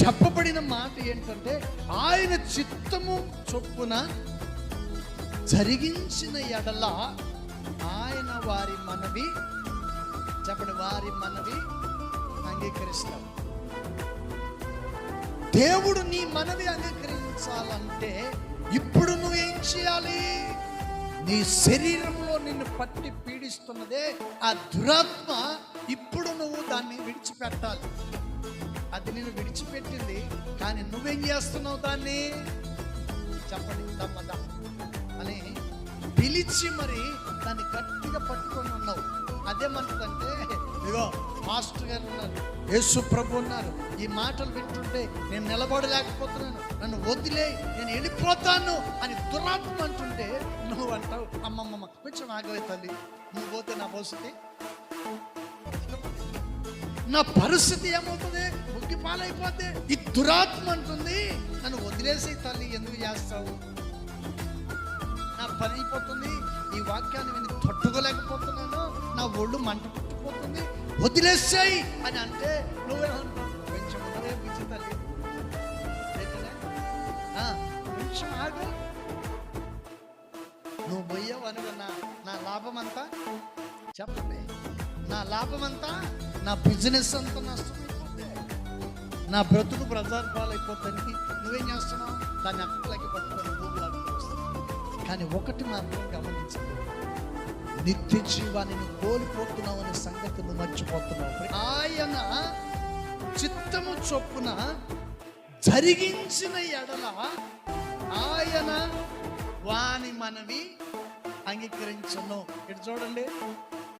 చెప్పబడిన మాట ఏంటంటే ఆయన చిత్తము చొప్పున జరిగించిన ఎడల ఆయన వారి మనవి చెప్పండి వారి మనవి అంగీకరిస్తాడు దేవుడు నీ మనవి అంగీకరించాలంటే ఇప్పుడు నువ్వేం చేయాలి? నీ శరీరంలో నిన్ను పట్టి పీడిస్తున్నదే ఆ దురాత్మ ఇప్పుడు నువ్వు దాన్ని విడిచిపెట్టాలి. అది నేను విడిచిపెట్టింది కానీ నువ్వేం చేస్తున్నావు దాన్ని? చెప్పండి దమ్మదా అని పిలిచి మరి దాన్ని గట్టిగా పట్టుకొని ఉన్నావు. అదేమంటుందంటే ఇగో మాస్టర్ గారు ఉన్నారు యేసు ప్రభు ఉన్నారు. ఈ మాటలు వింటుంటే నేను నిలబడలేకపోతున్నాను నన్ను వదిలే నేను వెళ్ళిపోతాను అని దురాత్మ అంటుంటే నువ్వు అంటావు అమ్మమ్మ కొంచెం ఆగవే తల్లి నువ్వు పోతే నా పోస్తే నా పరిస్థితి ఏమవుతుంది? ముక్కి పాలైపోతే ఈ దురాత్మ అంటుంది. నన్ను వదిలేసి తల్లి ఎందుకు చేస్తావు? నా పని అయిపోతుంది. ఈ వాక్యాన్ని నేను తట్టుకోలేకపోతున్నాను. నా ఒళ్ళు మంట పుట్టిపోతుంది. వదిలేసాయి అని అంటే నువ్వే కొంచెం పిచ్చి తల్లి. కొంచెం ఆగు నువ్వు పోయావు అనుకున్నా. నా నా లాభం అంతా చెప్పండి. నా లాభం అంతా నా బిజినెస్ అంతా నష్టమైపోతే నా బ్రతుకు ప్రజార్ పాలైపోతుంది నువ్వేం చేస్తున్నావు? దాన్ని అక్కలకి పట్టుకొని కానీ ఒకటి మాత్రం గమనించండి. నిత్య జీవాన్ని నువ్వు కోల్పోతున్నావు అనే సంగతి నువ్వు మర్చిపోతున్నావు. ఆయన చిత్తము చొప్పున జరిగించిన ఎడల ఆయన వాని మనవి అంగీకరించను. ఇటు చూడండి.